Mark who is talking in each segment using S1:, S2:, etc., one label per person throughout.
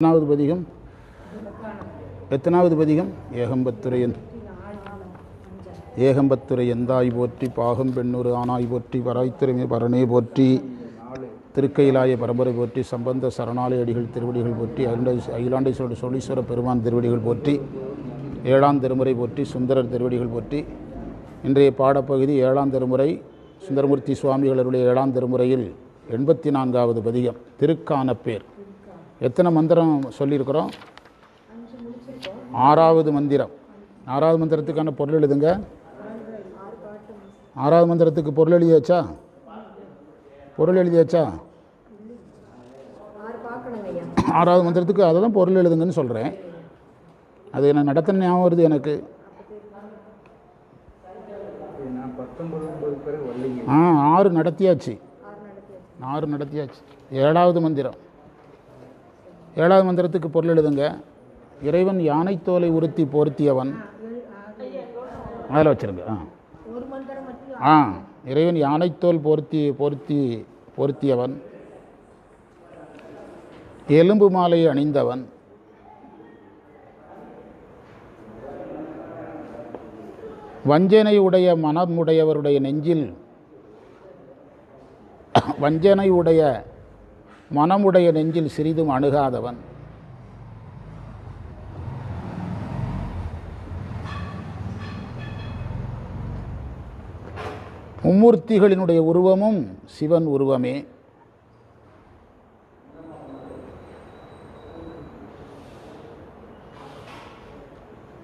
S1: எத்தனாவது பதிகம்? எத்தனாவது பதிகம்? ஏகம்பத்துரையன். ஏகம்பத்துரை எந்தாய் போற்றி பாகம் பெண்ணூறு ஆனாய் போற்றி வராய்த்துறைமை பரணே போற்றி திருக்கையிலாய பரம்பரை போற்றி சம்பந்த சரணாலய அடிகள் திருவடிகள் போற்றி அகிலாண்டை அகிலாண்டேஸ்வரர் சோழீஸ்வர பெருமான் திருவடிகள் போற்றி ஏழாம் திருமுறை போற்றி சுந்தரர் திருவடிகள் போற்றி இன்றைய பாடப்பகுதி ஏழாம் திருமுறை சுந்தரமூர்த்தி சுவாமிகளுடைய ஏழாம் திருமுறையில் எண்பத்தி நான்காவது பதிகம் திருக்கானப்பேர். எத்தனை மந்திரம் சொல்லியிருக்கிறோம்? ஆறாவது மந்திரம். ஆறாவது மந்திரத்துக்கான பொருள் எழுதுங்க. ஆறாவது மந்திரத்துக்கு பொருள் எழுதியாச்சா? பொருள் எழுதியாச்சா? ஆறாவது மந்திரத்துக்கு அதை தான் பொருள் எழுதுங்கன்னு சொல்கிறேன் அது என்ன நடத்தின ஞாபகம் வருது எனக்கு. ஆ ஆறு நடத்தியாச்சு. ஆறு நடத்தியாச்சு. ஏழாவது மந்திரம். ஏழாவது மந்திரத்துக்கு பொருள் எழுதுங்க. இறைவன் யானைத்தோலை உறுத்தி போர்த்தியவன். அதில் வச்சிருங்க. ஆ. ஆ இறைவன் யானைத்தோல் போர்த்தி போர்த்தி பொருத்தியவன். எலும்பு மாலை அணிந்தவன். வஞ்சனை உடைய மனமுடையவருடைய நெஞ்சில் வஞ்சனை உடைய மனமுடைய நெஞ்சில் சிறிதும் அணுகாதவன். மும்மூர்த்திகளினுடைய உருவமும் சிவன் உருவமே.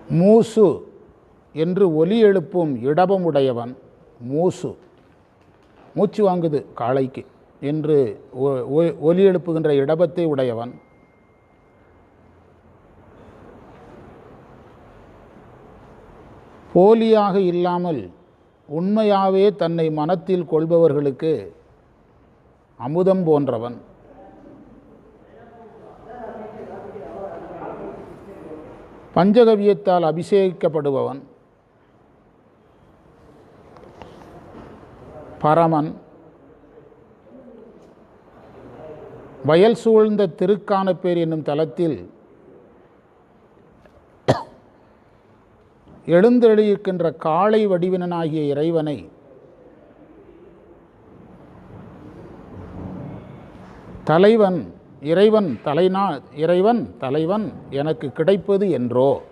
S1: மூசு என்று ஒலி எழுப்பும் இடபமுடையவன் மூசு. மூச்சு வாங்குது காளைக்கு. என்று ஒலி எழுப்புகின்ற இடபத்தை உடையவன். போலியாக இல்லாமல் உண்மையாகவே தன்னை மனத்தில் கொள்பவர்களுக்கு அமுதம் போன்றவன். பஞ்சகவியத்தால் அபிஷேகிக்கப்படுபவன். பரமன். வயல் சூழ்ந்த திருக்கானப்பேர் என்னும் தலத்தில் எழுந்தெழுகின்ற காளை வடிவினனாகிய இறைவனை தலைவன் இறைவன் தலைநா இறைவன் தலைவன் எனக்கு கிடைப்பது என்றோ?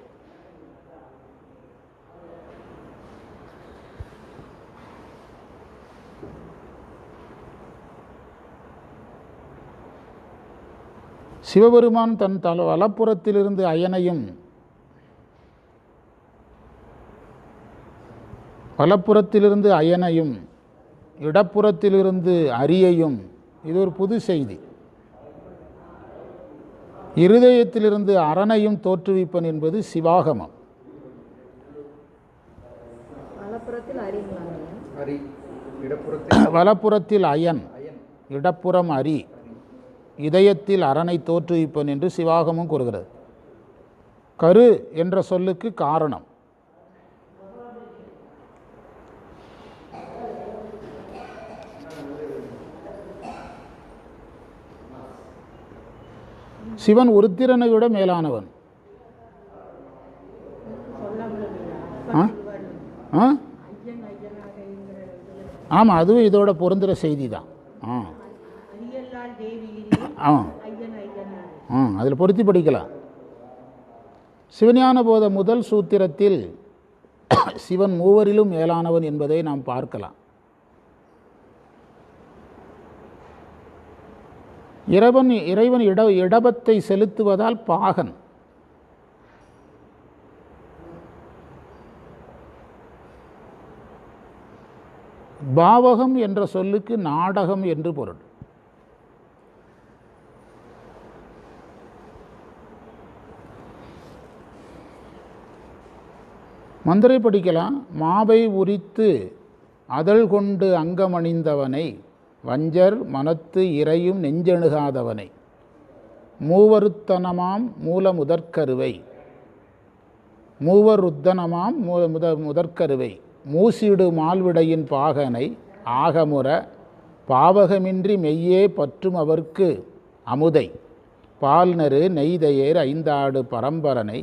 S1: சிவபெருமான் தன் தல வலப்புறத்திலிருந்து அயனையும் வலப்புறத்திலிருந்து அயனையும் இடப்புறத்திலிருந்து அரியையும் இது ஒரு புது செய்தி. இருதயத்திலிருந்து அரணையும் தோற்றுவிப்பன் என்பது சிவாகமம்.
S2: வலப்புறத்தில்
S1: அயன். இடப்புறம் அரி. இதயத்தில் அரணை தோற்றுவிப்பன் என்று சிவாகமும் கூறுகிறது. கரு என்ற சொல்லுக்கு காரணம். சிவன் உருத்திரனை விட மேலானவன். ஆ? ஆமாம் அதுவும் இதோட பொருந்துகிற செய்தி தான். ஆ. ஆ. ஆ அதில் பொருத்தி படிக்கலாம். சிவஞான போத முதல் சூத்திரத்தில் சிவன் மூவரிலும் மேலானவன் என்பதை நாம் பார்க்கலாம். இறைவன் இறைவன் இட இடபத்தை செலுத்துவதால் பாகன். பாவகம் என்ற சொல்லுக்கு நாடகம் என்று பொருள். மந்திரை படிக்கலாம். மாவை உரித்து அதழ் கொண்டு அங்கமணிந்தவனை வஞ்சர் மனத்து இறையும் நெஞ்செணுகாதவனை மூவருத்தனமாம் மூல முதற்கருவை மூவருத்தனமாம் மூல முத முதற்கருவை. மூசிடு மால்விடையின் பாகனை ஆகமுற பாவகமின்றி மெய்யே பற்றும் அவர்க்கு அமுதை. பால்நரு நெய்தையேர் ஐந்தாடு பரம்பரனை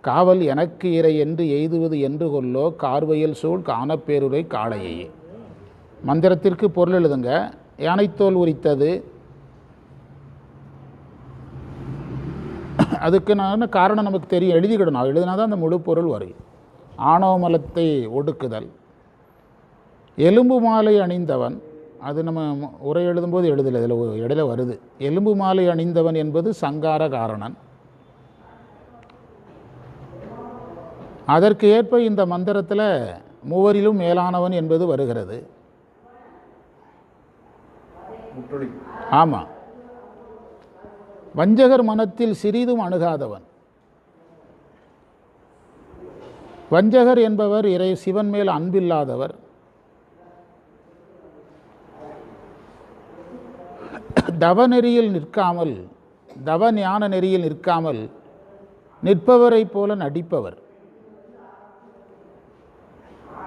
S1: காவல் எனக்கு இறை என்று எய்துவது என்று கொல்லோ கார்வையில் சூழ் காணப்பேருரை காளையே. மந்திரத்திற்கு பொருள் எழுதுங்க. யானைத்தோல் உரித்தது. அதுக்கு நான் காரணம் நமக்கு தெரியும்? எழுதிக்கிடணும். எழுதினா தான் அந்த முழு பொருள் வரும். ஆணவமலத்தை ஒடுக்குதல். எலும்பு மாலை அணிந்தவன் அது நம்ம உரை எழுதும்போது எழுதலை இதில் ஒரு இடையில வருது. எலும்பு மாலை அணிந்தவன் என்பது சங்கார காரணன் அதற்கு ஏற்ப இந்த மந்திரத்தில் மூவரிலும் மேலானவன் என்பது வருகிறது. ஆமாம் வஞ்சகர் மனத்தில் சிறிதும் அணுகாதவன். வஞ்சகர் என்பவர் இறை சிவன் மேல் அன்பில்லாதவர். தவ நெறியில் நிற்காமல் தவ ஞான நெறியில் நிற்காமல் நிற்பவரைப் போல நடிப்பவர்.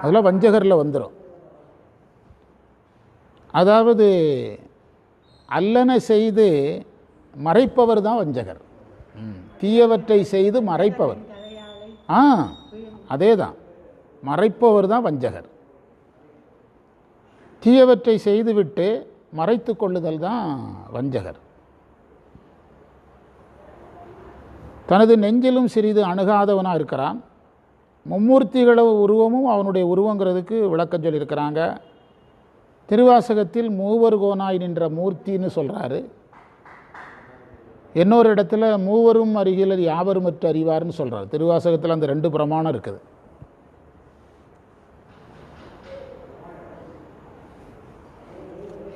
S1: அதெல்லாம் வஞ்சகரில் வந்துடும் அதாவது அல்லனை செய்து மறைப்பவர் தான் வஞ்சகர். ம். தீயவற்றை செய்து மறைப்பவர். ஆ அதே தான் மறைப்பவர் தான் வஞ்சகர். தீயவற்றை செய்துவிட்டு மறைத்து கொள்ளுதல் தான் வஞ்சகர். தனது நெஞ்சிலும் சிறிது அணுகாதவனாக இருக்கிறான். மும்மூர்த்திகள உருவமும் அவனுடைய உருவங்கிறதுக்கு விளக்கம் சொல்லியிருக்கிறாங்க. திருவாசகத்தில் மூவர் கோனாய் நின்ற மூர்த்தின்னு சொல்கிறாரு இன்னொரு இடத்துல மூவரும் அருகில் யாவரும் மற்ற அறிவார்னு சொல்கிறார் திருவாசகத்தில் அந்த ரெண்டு பிரமாணம் இருக்குது.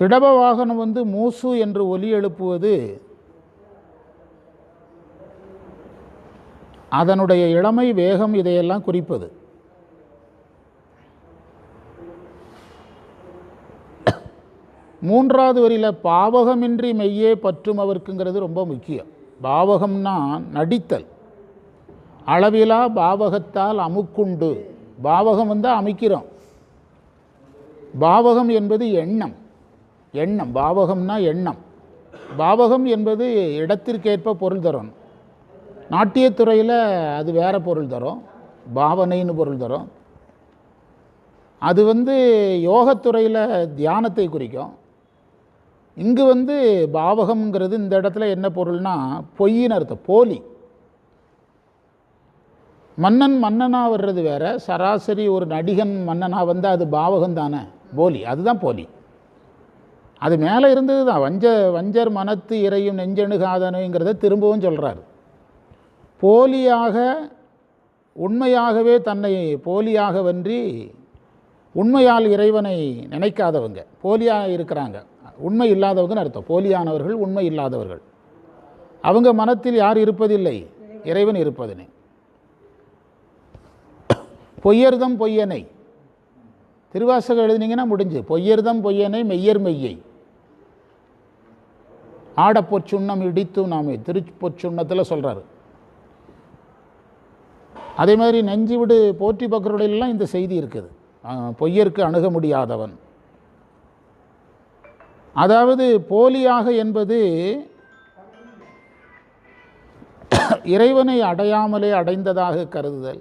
S1: இடப வாகனம் வந்து மூசு என்று ஒலி எழுப்புவது அதனுடைய இளமை வேகம் இதையெல்லாம் குறிப்பது. மூன்றாவது வரியில் பாவகமின்றி மெய்யே பற்றும் அவருக்குங்கிறது ரொம்ப முக்கியம். பாவகம்னா நடித்தல். அளவிலா பாவகத்தால் அமுக்குண்டு. பாவகம் வந்து அமைக்கிறோம். பாவகம் என்பது எண்ணம். எண்ணம். பாவகம்னா எண்ணம். பாவகம் என்பது இடத்திற்கேற்ப பொருள் தரணும். நாட்டியத்துறையில் அது வேறு பொருள் தரும். பாவனைன்னு பொருள் தரும். அது வந்து யோகத்துறையில் தியானத்தை குறிக்கும். இங்கு வந்து பாவகம்ங்கிறது இந்த இடத்துல என்ன பொருள்னா பொய்ன்னு அர்த்தம் போலி. மன்னன் மன்னனாக வர்றது வேற சராசரி ஒரு நடிகன் மன்னனாக வந்தால் அது பாவகம் தானே போலி. அதுதான் போலி. அது மேலே இருந்தது தான் வஞ்ச வஞ்சர் மனத்து இறையும் நெஞ்சணுகாதனுங்கிறத திரும்பவும் சொல்கிறாரு போலியாக உண்மையாகவே தன்னை போலியாக வென்றி உண்மையால் இறைவனை நினைக்காதவங்க. போலியாக இருக்கிறாங்க. உண்மை இல்லாதவங்கன்னு அர்த்தம். போலியானவர்கள் உண்மை இல்லாதவர்கள். அவங்க மனத்தில் யார் இருப்பதில்லை? இறைவன் இருப்பதினை பொய்யர்தம் பொய்யனை. திருவாசகம் எழுதினீங்கன்னா முடிஞ்சு. பொய்யர்தம் பொய்யனை மெய்யர் மெய்யை. ஆடப்பொச்சுண்ணம் இடித்து நாமே. திருப்பொச்சுண்ணத்தில் சொல்கிறாரு அதே மாதிரி நெஞ்சு விடு போற்றி பக்கருடையெல்லாம் இந்த செய்தி இருக்குது. ஆ, பொய்யருக்கு அணுக முடியாதவன். அதாவது போலியாக என்பது இறைவனை அடையாமலே அடைந்ததாக கருதுதல்.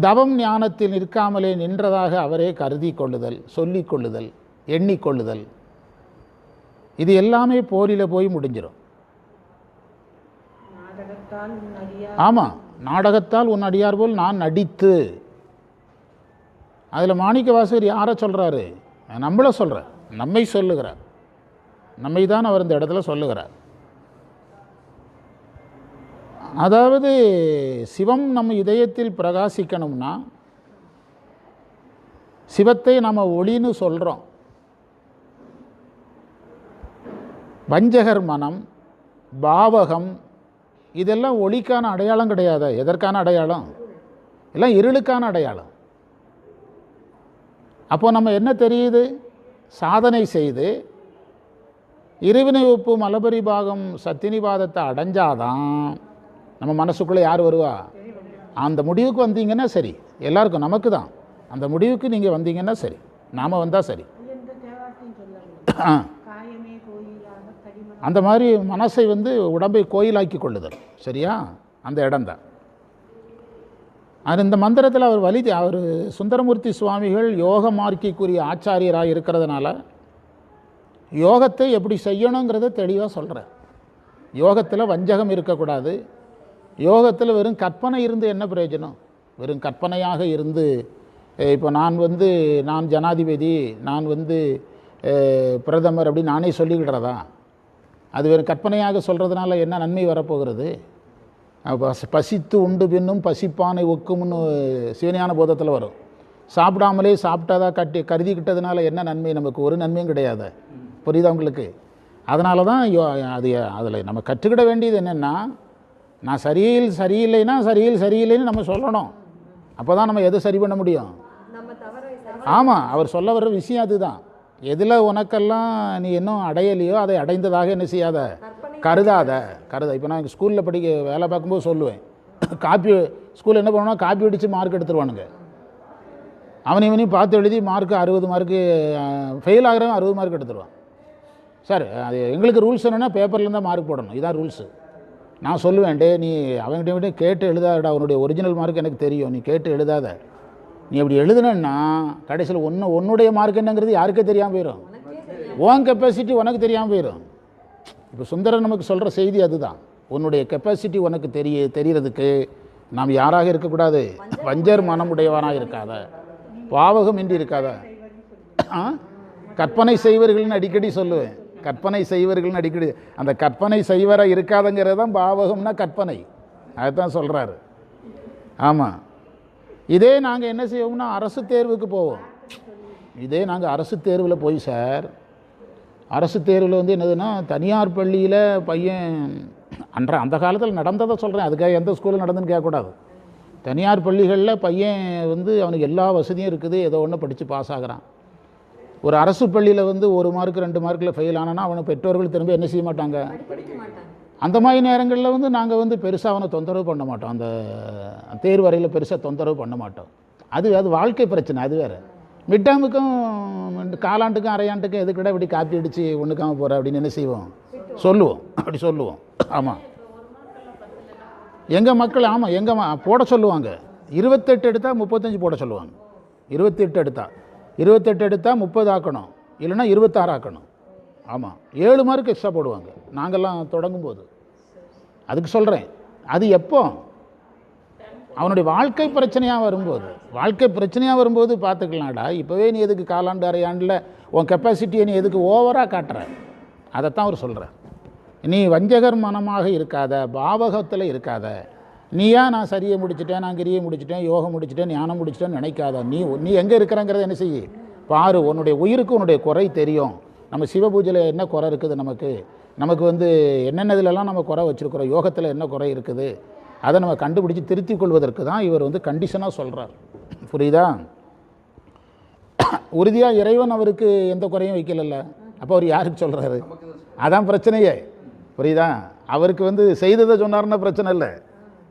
S1: தவம் ஞானத்தில் நிற்காமலே நின்றதாக அவரே கருதி கொள்ளுதல் சொல்லிக்கொள்ளுதல் எண்ணிக்கொள்ளுதல் இது எல்லாமே போரில் போய் முடிஞ்சிடும் ஆமாம் நாடகத்தால் உன் அடியார் போல் நான் நடித்து. அதில் மாணிக்க வாசகர் யாரை சொல்கிறாரு நம்மளை சொல்கிறார் நம்மை சொல்லுகிறார். நம்மை தான் அவர் இந்த இடத்துல சொல்லுகிறார். அதாவது சிவம் நம்ம இதயத்தில் பிரகாசிக்கணும்னா சிவத்தை நம்ம ஒளின்னு சொல்கிறோம் வஞ்சகர் மனம் பாவகம் இதெல்லாம் ஒளிக்கான அடையாளம் கிடையாது? எதற்கான அடையாளம்? எல்லாம் இருளுக்கான அடையாளம். அப்போ நம்ம என்ன தெரியுது? சாதனை செய்து இருவினை ஒப்பு மலபரி பாகம் சத்தினிவாதத்தை அடைஞ்சாதான் நம்ம மனசுக்குள்ளே யார் வருவா? அந்த முடிவுக்கு வந்தீங்கன்னா சரி. எல்லாருக்கும் நமக்கு தான். அந்த முடிவுக்கு நீங்கள் வந்தீங்கன்னா சரி. நாம் வந்தால் சரி. ஆ அந்த மாதிரி மனசை வந்து உடம்பை கோயிலாக்கி கொள்ளுதல். சரியா? அந்த இடம்தான். அது இந்த மந்திரத்தில் அவர் வலி அவர் சுந்தரமூர்த்தி சுவாமிகள் யோக மார்க்கிக்குரிய ஆச்சாரியராக இருக்கிறதுனால யோகத்தை எப்படி செய்யணுங்கிறத தெளிவாக சொல்கிறார் யோகத்தில் வஞ்சகம் இருக்கக்கூடாது. யோகத்தில் வெறும் கற்பனை இருந்து என்ன பிரயோஜனம்? வெறும் கற்பனையாக இருந்து இப்போ நான் வந்து நான் ஜனாதிபதி நான் வந்து பிரதமர் அப்படி நானே சொல்லிக்கிடுறதா? அது வெறும் கற்பனையாக சொல்கிறதுனால என்ன நன்மை வரப்போகிறது? பசித்து உண்டு பின்னும் பசிப்பானை ஒக்கும்னு சிவஞான போதத்தில் வரும். சாப்பிடாமலே சாப்பிட்டதா கட்டி கருதிக்கிட்டதுனால என்ன நன்மை? நமக்கு ஒரு நன்மையும் கிடையாது. புரியுதா உங்களுக்கு? அதனால தான் அது அதில் நம்ம கற்றுக்கிட வேண்டியது என்னென்னா நான் சரியில் சரியில்லைன்னா சரியில் சரியில்லைன்னு நம்ம சொல்லணும். அப்போ தான் நம்ம எதை சரி பண்ண முடியும்? ஆமாம் அவர் சொல்ல வர்ற விஷயம் அதுதான். எதில் உனக்கெல்லாம் நீ இன்னும் அடையலையோ அதை அடைந்ததாக என்ன செய்யாத? கருதாத. கருத. இப்போ நான் ஸ்கூலில் படிக்க வேலை பார்க்கும்போது சொல்லுவேன். காப்பி ஸ்கூலில் என்ன பண்ணுவோம்னா காப்பி அடித்து மார்க் எடுத்துருவானுங்க. அவனையும் இவனையும் பார்த்து எழுதி மார்க் அறுபது மார்க்கு ஃபெயில் ஆகிறவன் அறுபது மார்க் எடுத்துருவான். சார் அது எங்களுக்கு ரூல்ஸ் என்னென்னா பேப்பரில் தான் மார்க் போடணும். இதான் ரூல்ஸு நான் சொல்லுவேன் டே நீ அவங்ககிட்ட கேட்டு எழுதாடா உன்னுடைய ஒரிஜினல் மார்க் எனக்கு தெரியும். நீ கேட்டு எழுதாத. நீ அப்படி எழுதுனன்னா கடைசியில் ஒன்று உன்னுடைய மார்க் என்னங்கிறது யாருக்கே தெரியாமல் போயிடும் உன் கெப்பாசிட்டி உனக்கு தெரியாமல் போயிடும் இப்போ சுந்தரன் நமக்கு சொல்கிற செய்தி அதுதான். உன்னுடைய கெப்பாசிட்டி உனக்கு தெரிய தெரிகிறதுக்கு நாம் யாராக இருக்கக்கூடாது? வஞ்சர் மனமுடையவனாக இருக்காத. பாவகம் இன்றி இருக்காத. ஆ? கற்பனை செய்வர்கள்னு அடிக்கடி சொல்லுவேன். கற்பனை செய்வர்கள்னு அடிக்கடி அந்த கற்பனை செய்வராக இருக்காதங்கிறது தான் பாவகம்னா கற்பனை. அதுதான் சொல்கிறாரு ஆமாம் இதே நாங்கள் என்ன செய்வோம்னா அரசு தேர்வுக்கு போவோம். இதே நாங்கள் அரசு தேர்வில் போய் சார் அரசு தேர்வில் வந்து என்னதுன்னா தனியார் பள்ளியில் பையன் அன்ற அந்த காலத்தில் நடந்ததை சொல்கிறேன் அதுக்காக எந்த ஸ்கூலில் நடந்துன்னு கேட்கக்கூடாது. தனியார் பள்ளிகளில் பையன் வந்து அவனுக்கு எல்லா வசதியும் இருக்குது ஏதோ ஒன்று படித்து பாஸ் ஆகுறான். ஒரு அரசு பள்ளியில் வந்து ஒரு மார்க் ரெண்டு மார்க்கில் ஃபெயில் ஆனால் அவனை பெற்றோர்கள் திரும்ப என்ன செய்ய மாட்டாங்க? அந்த மாதிரி நேரங்களில் வந்து நாங்கள் வந்து பெருசாக அவனை தொந்தரவு பண்ண மாட்டோம். அந்த தேர்வறையில் பெருசாக தொந்தரவு பண்ண மாட்டோம். அது அது வாழ்க்கை பிரச்சனை அது வேறு. மிட்டாமுக்கும் காலாண்டுக்கும் அரையாண்டுக்கும் எதுக்கிட இப்படி காப்பி அடித்து ஒன்றுக்காமல் போகிற அப்படின்னு என்ன செய்வோம்? சொல்லுவோம். அப்படி சொல்லுவோம். ஆமாம் எங்கள் மக்கள் ஆமாம் எங்கள் போட சொல்லுவாங்க. இருபத்தெட்டு எடுத்தால் முப்பத்தஞ்சு போட சொல்லுவாங்க. இருபத்தெட்டு எடுத்தால் இருபத்தெட்டு எடுத்தால் முப்பது ஆக்கணும். இல்லைன்னா இருபத்தாறு ஆக்கணும். ஆமாம் ஏழு மார்க் எக்ஸ்ட்ரா போடுவாங்க. நாங்கள்லாம் தொடங்கும் போது அதுக்கு சொல்கிறேன் அது எப்போ? அவனுடைய வாழ்க்கை பிரச்சனையாக வரும்போது. வாழ்க்கை பிரச்சனையாக வரும்போது பார்த்துக்கலாம்டா. இப்போவே நீ எதுக்கு காலாண்டு அரையாண்டில் உன் கெப்பாசிட்டியை நீ எதுக்கு ஓவராக காட்டுற? அதைத்தான் அவர் சொல்கிறார் நீ வஞ்சகர் மனமாக இருக்காத. பாவகத்தில் இருக்காத. நீயா நான் சரியை முடிச்சிட்டேன் நான் கிரியை முடிச்சிட்டேன் யோகம் முடிச்சிட்டேன் ஞானம் முடிச்சிட்டேன்னு நினைக்காத. நீ நீ எங்கே இருக்கிறங்கிறத என்ன செய்ய? பாரு உன்னுடைய உயிருக்கு உன்னுடைய குறை தெரியும். நம்ம சிவ பூஜையில் என்ன குறை இருக்குது நமக்கு? நமக்கு வந்து என்னென்னதுலலாம் நம்ம குறை வச்சுருக்குறோம்? யோகத்தில் என்ன குறை இருக்குது? அதை நம்ம கண்டுபிடிச்சி திருத்தி கொள்வதற்கு தான் இவர் வந்து கண்டிஷனாக சொல்கிறார் புரியுதா? உறுதியாக இறைவன் அவருக்கு எந்த குறையும் வைக்கலல்ல. அப்போ அவர் யாருக்கு சொல்கிறாரு அதான் பிரச்சனையே. புரியுதா? அவருக்கு வந்து செய்ததை சொன்னார்னா பிரச்சனை இல்லை.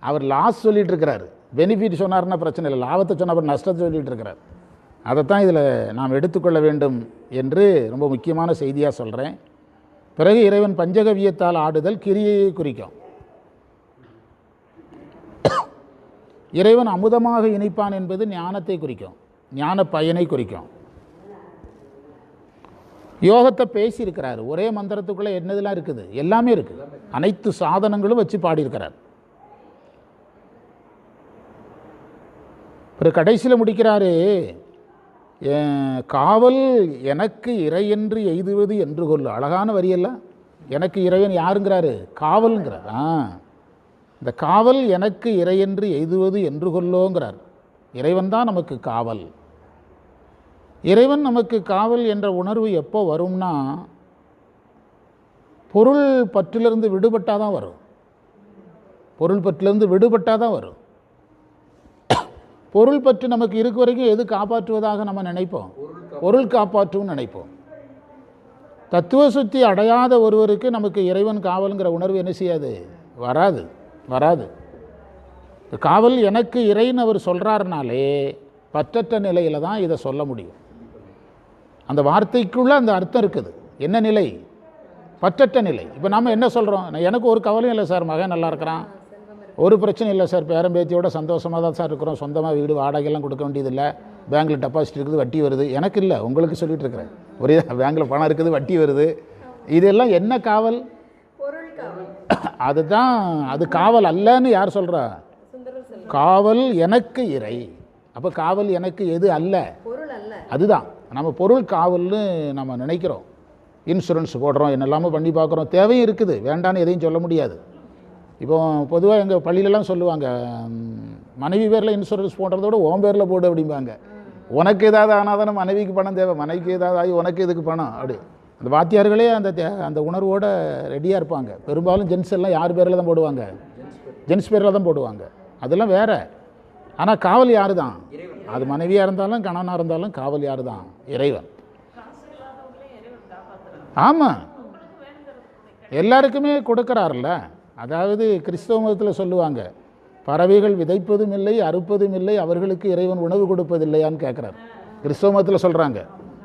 S1: அவர் லாஸ் சொல்லிகிட்டு இருக்கிறாரு. பெனிஃபிட் சொன்னார்னா பிரச்சனை இல்லை. லாபத்தை சொன்ன அப்புறம் நஷ்டத்தை சொல்லிட்டு இருக்கிறார். அதைத்தான் இதில் நாம் எடுத்துக்கொள்ள வேண்டும் என்று ரொம்ப முக்கியமான செய்தியாக சொல்கிறேன். பிறகு இறைவன் பஞ்சகவியத்தால் ஆடுதல் கிரியையை குறிக்கும். இறைவன் அமுதமாக இணைப்பான் என்பது ஞானத்தை குறிக்கும். ஞான பயனை குறிக்கும். யோகத்தை பேசியிருக்கிறார். ஒரே மந்திரத்துக்குள்ளே என்னதெல்லாம் இருக்குது? எல்லாமே இருக்குது. அனைத்து சாதனங்களும் வச்சு பாடியிருக்கிறார். பிறகு கடைசியில் முடிக்கிறாரு காவல் எனக்கு இறையென்று எய்துவது என்று கொள்ளு. அழகான வரியெல்லாம் எனக்கு இறைவன் யாருங்கிறாரு? காவல்ங்கிறார். ஆ. இந்த காவல் எனக்கு இறையென்று எய்துவது என்று கொள்ளோங்கிறார். இறைவன் தான் நமக்கு காவல். இறைவன் நமக்கு காவல் என்ற உணர்வு எப்போ வரும்னா பொருள் பற்றிலிருந்து விடுபட்டால் தான் வரும். பொருள் பற்றிலிருந்து விடுபட்டால் தான் வரும். பொருள் பற்று நமக்கு இருக்க வரைக்கும் எது காப்பாற்றுவதாக நம்ம நினைப்போம்? பொருள் காப்பாற்றும் நினைப்போம். தத்துவ சுத்தி அடையாத ஒருவருக்கு நமக்கு இறைவன் காவலுங்கிற உணர்வு என்ன செய்யாது? வராது வராது. காவல் எனக்கு இறைன்னு அவர் சொல்கிறாருனாலே பற்றற்ற நிலையில் தான் இதை சொல்ல முடியும். அந்த வார்த்தைக்குள்ளே அந்த அர்த்தம் இருக்குது. என்ன நிலை? பற்றற்ற நிலை. இப்போ நம்ம என்ன சொல்கிறோம் எனக்கு ஒரு கவலையும் இல்லை சார் மகன் நல்லா இருக்கிறான். ஒரு பிரச்சனை இல்லை சார். பேரன் பேத்தியோட சந்தோஷமாக தான் சார் இருக்கிறோம். சொந்தமாக வீடு வாடகையெல்லாம் கொடுக்க வேண்டியதில்லை. பேங்க்கில் டெபாசிட் இருக்குது வட்டி வருது. எனக்கு இல்லை. உங்களுக்கு சொல்லிட்டு இருக்கிறேன். ஒரே பேங்க்கில் பணம் இருக்குது வட்டி வருது. இதெல்லாம் என்ன காவல்? அதுதான் அது காவல் அல்லன்னு யார் சொல்கிறா காவல் எனக்கு இறை. அப்போ காவல் எனக்கு எது அல்ல? அதுதான். நம்ம பொருள் காவல்னு நம்ம நினைக்கிறோம். இன்சூரன்ஸ் போடுறோம் என்னெல்லாமோ பண்ணி பார்க்குறோம். தேவையும் இருக்குது. வேண்டான்னு எதையும் சொல்ல முடியாது. இப்போ பொதுவாக எங்கள் பள்ளியிலலாம் சொல்லுவாங்க மனைவி பேரில் இன்சூரன்ஸ் போடுறத விட உன் பேரில் போடு அப்படிம்பாங்க. உனக்கு ஏதாவது ஆனால் தானே மனைவிக்கு பணம் தேவை. மனைவிக்கு ஏதாவது ஆகி உனக்கு எதுக்கு பணம்? அப்படி. அந்த வாத்தியார்களே அந்த தே- அந்த உணர்வோடு ரெடியாக இருப்பாங்க. பெரும்பாலும் ஜென்ஸ் எல்லாம் யார் பேரில் தான் போடுவாங்க? ஜென்ஸ் பேரில் தான் போடுவாங்க. அதெல்லாம் வேற. ஆனால் காவல் யார் தான் அது மனைவியாக இருந்தாலும் கணவனாக இருந்தாலும் காவல் யார் தான் இறைவன். ஆமாம் எல்லாருக்குமே கொடுக்குறாருல்ல. அதாவது கிறிஸ்தவ மதத்தில் சொல்லுவாங்க பறவைகள் விதைப்பதும் இல்லை அறுப்பதும் இல்லை அவர்களுக்கு இறைவன் உணவு கொடுப்பதில்லையான்னு கேட்குறாரு கிறிஸ்தவ மதத்தில் சொல்கிறாங்க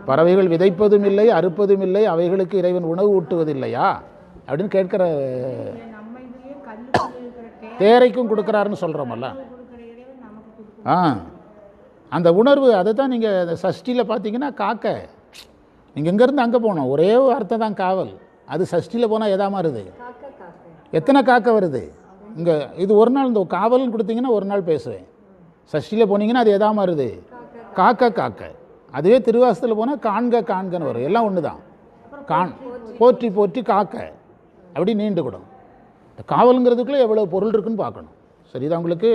S1: பறவைகள் விதைப்பதும் இல்லை அறுப்பதும் இல்லை அவைகளுக்கு இறைவன் உணவு ஊட்டுவதில்லையா? அப்படின்னு கேட்குற தேரைக்கும் கொடுக்குறாருன்னு சொல்கிறோமல்ல ஆ அந்த உணர்வு அதை தான் நீங்கள் சஷ்டியில் பார்த்தீங்கன்னா காக்க. நீங்கள் இங்கேருந்து அங்கே போகணும் ஒரே வார்த்தை தான் காவல். அது சஷ்டியில் போனால் எதா மாறுது? எத்தனை காக்க வருது? இங்கே இது ஒரு நாள் இந்த காவல்னு கொடுத்தீங்கன்னா ஒரு நாள் பேசுவேன். சஷ்டியில் போனீங்கன்னா அது எதா மாறுது காக்க காக்க. அதுவே திருவாசத்தில் போனால் காண்க காண்கன்னு வரும். எல்லாம் ஒன்று தான் காண் போற்றி போற்றி காக்க. அப்படி நீண்டுக்கிடும் இந்த காவலுங்கிறதுக்குள்ளே எவ்வளோ பொருள் இருக்குன்னு பார்க்கணும். சரிதான் உங்களுக்கு?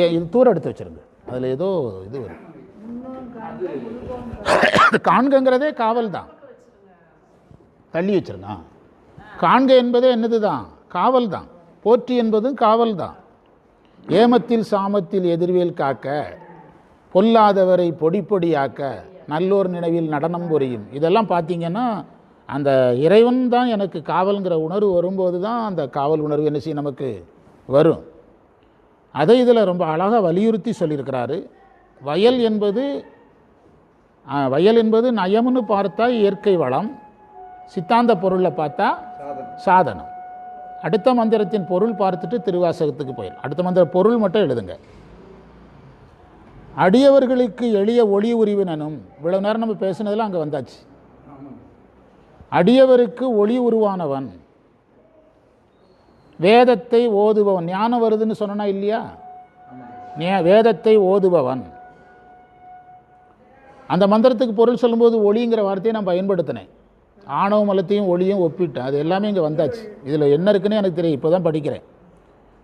S1: ஏ, இது தூரம் எடுத்து வச்சுருங்க. அதில் ஏதோ இது வரும். காண்கங்கிறதே காவல் தான் தள்ளி வச்சுருங்க. காண்க என்பதே என்னது தான் காவல் தான் போற்றி என்பதும் காவல் தான் ஏமத்தில் சாமத்தில் எதிர்வேல் காக்க பொல்லாதவரை பொடி பொடியாக்க நல்லோர் நினைவில் நடனம் புரியும். இதெல்லாம் பார்த்தீங்கன்னா அந்த இறைவன் தான் எனக்கு காவல்ங்கிற உணர்வு வரும்போது தான் அந்த காவல் உணர்வு என்ன செய்யும் நமக்கு வரும். அதை இதில் ரொம்ப அழகாக வலியுறுத்தி சொல்லியிருக்கிறாரு. வயல் என்பது வயல் என்பது நயம்னு பார்த்தா இயற்கை வளம். சித்தாந்த பொருளில் பார்த்தா
S3: சாதனம்.
S1: அடுத்த மந்திரத்தின் பொருள் பார்த்துட்டு திருவாசகத்துக்கு போயிடும் அடுத்த மந்திர பொருள் மட்டும் எழுதுங்க. அடியவர்களுக்கு எளிய ஒளி உரிவினனும் இவ்வளவு நேரம் நம்ம பேசுனதெல்லாம் அங்கே வந்தாச்சு. அடியவருக்கு ஒளி உருவானவன் வேதத்தை ஓதுபவன். ஞானம் வருதுன்னு சொன்னா இல்லையா? வேதத்தை ஓதுபவன். அந்த மந்திரத்துக்கு பொருள் சொல்லும்போது ஒளிங்கிற வார்த்தையை நான் பயன்படுத்தினேன். ஆணவ மலத்தையும் ஒளியும் ஒப்பிட்டேன் அது எல்லாமே இங்கே வந்தாச்சு. இதில் என்ன இருக்குன்னு எனக்கு தெரியும். இப்போ தான் படிக்கிறேன்.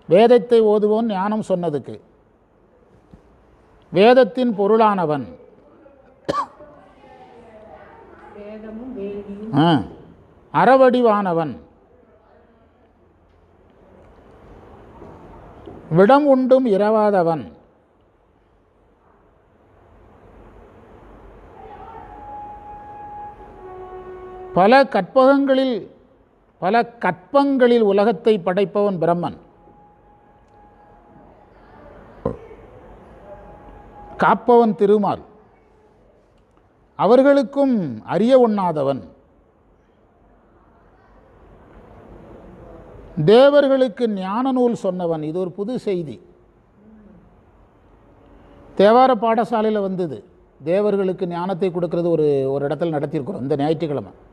S1: வேதத்தை ஓதுபவன் ஞானம் சொன்னதுக்கு. வேதத்தின் பொருளானவன். அறவடிவானவன். விடம் உண்டும் இரவாதவன். பல கற்பகங்களில் பல கற்பங்களில் உலகத்தை படைப்பவன் பிரம்மன். காப்பவன் திருமால். அவர்களுக்கும் அறிய உண்ணாதவன் தேவர்களுக்கு ஞான நூல் சொன்னவன். இது ஒரு புது செய்தி. தேவார பாடசாலையில் வந்தது. தேவர்களுக்கு ஞானத்தை கொடுக்கறது ஒரு ஒரு இடத்துல நடத்தியிருக்கிறோம். இந்த ஞாயிற்றுக்கிழமை.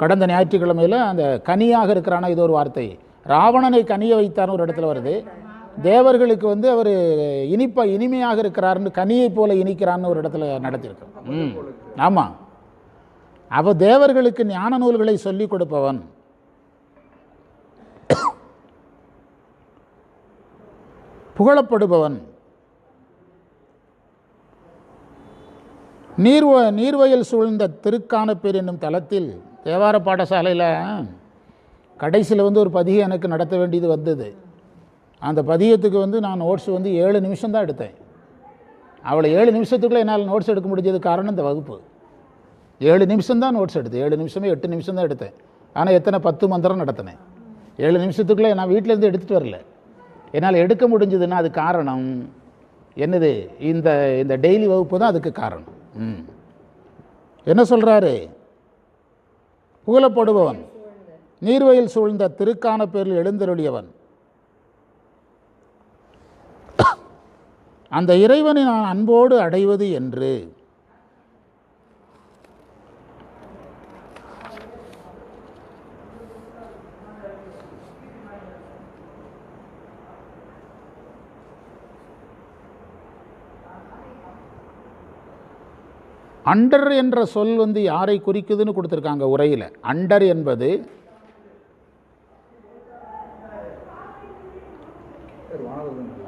S1: கடந்த ஞாயிற்றுக்கிழமையில் அந்த கனியாக இருக்கிறானா இது ஒரு வார்த்தை. ராவணனை கனிய வைத்தார்னு ஒரு இடத்துல வருது. தேவர்களுக்கு வந்து அவர் இனிப்பா இனிமையாக இருக்கிறாருன்னு கனியை போல இனிக்கிறான்னு ஒரு இடத்துல நடத்தியிருக்கிறோம் ஆமாம் அவ தேவர்களுக்கு ஞான நூல்களை சொல்லிக் கொடுப்பவன். புகழப்படுபவன். நீர்வ நீர்வயல் சூழ்ந்த திருக்கானப்பேர் என்னும் தலத்தில் தேவார பாடசாலையில் கடைசியில் வந்து ஒரு பதிகம் எனக்கு நடத்த வேண்டியது வந்தது. அந்த பதிகத்துக்கு வந்து நான் நோட்ஸ் வந்து ஏழு நிமிஷம் தான் எடுத்தேன். அவளை ஏழு நிமிஷத்துக்குள்ளே என்னால் நோட்ஸ் எடுக்க முடிஞ்சது காரணம் இந்த வகுப்பு. ஏழு நிமிஷம் தான் நோட்ஸ் எடுத்தேன். ஏழு நிமிஷமே எட்டு நிமிஷம் தான் எடுத்தேன். ஆனால் எத்தனை? பத்து மந்திரம் நடத்தினேன். ஏழு நிமிஷத்துக்குள்ளே நான் வீட்டிலேருந்து எடுத்துகிட்டு வரல. என்னால் எடுக்க முடிஞ்சதுன்னா அது காரணம். என்னது? இந்த இந்த டெய்லி வகுப்பு தான் அதுக்கு காரணம். ம். என்ன சொல்கிறாரு புகழப்படுபவன். நீர்வயில் சூழ்ந்த திருக்கான பேரில் எழுந்தருளியவன். அந்த இறைவனை நான் அன்போடு அடைவது என்று அண்டர் என்ற சொல் வந்து யாரை குறிக்குதுன்னு கொடுத்துருக்காங்க உரையில். அண்டர் என்பது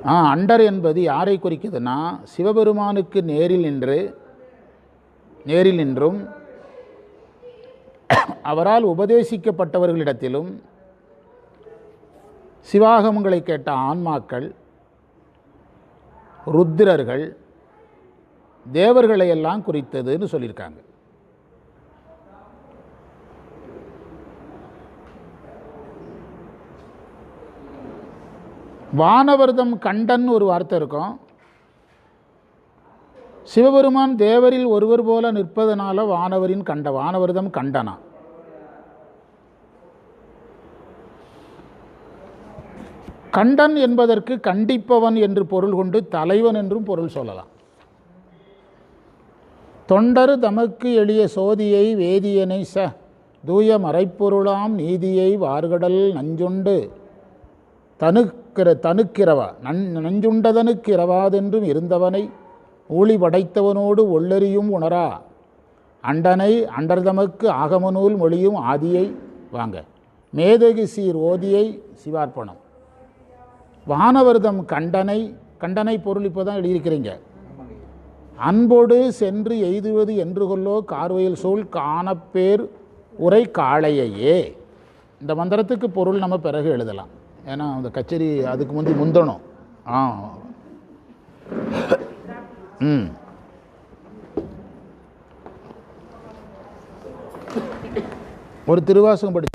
S1: ஆ அண்டர் என்பது யாரை குறிக்குதுன்னா சிவபெருமானுக்கு நேரில் நின்று நேரில் நின்றும் அவரால் உபதேசிக்கப்பட்டவர்களிடத்திலும் சிவாகமங்களை கேட்ட ஆன்மாக்கள் ருத்திரர்கள் தேவர்களை எல்லாம் குறித்ததுன்னு சொல்லியிருக்காங்க. வானவர்தம் கண்டன் ஒரு வார்த்தை இருக்கும். சிவபெருமான் தேவரில் ஒருவர் போல நிற்பதனால வானவரின் கண்ட வானவர்தம் கண்டனா? கண்டன் என்பதற்கு கண்டிப்பவன் என்று பொருள் கொண்டு தலைவன் என்றும் பொருள் சொல்லலாம். தொண்டர் தமக்கு எளிய சோதியை வேதியனை ச தூய மறைப்பொருளாம் நீதியை வார்கடல் நஞ்சுண்டு. தனுக்கிற தனுக்கிறவா நன் நஞ்சுண்டதனுக்கிறவாதென்றும் இருந்தவனை ஊழி படைத்தவனோடு ஒள்ளெறியும் உணரா. அண்டனை அண்டர்தமக்கு ஆகமநூல் மொழியும் ஆதியை வாங்க. மேதகு சீர் ஓதியை சிவார்ப்பணம். வானவர்தம் கண்டனை கண்டனை பொருள் இப்போ தான் எழுதியிருக்கிறீங்க. அன்போடு சென்று எய்துவது என்று கொல்லோ கார்வையில் சூழ் காணப்பேர் உரை காளையையே. இந்த மந்திரத்துக்கு பொருள் நம்ம பிறகு எழுதலாம். ஏன்னா அந்த கச்சேரி அதுக்கு முந்தி முந்தணும். ஆ. ம். ஒரு திருவாசகம் படி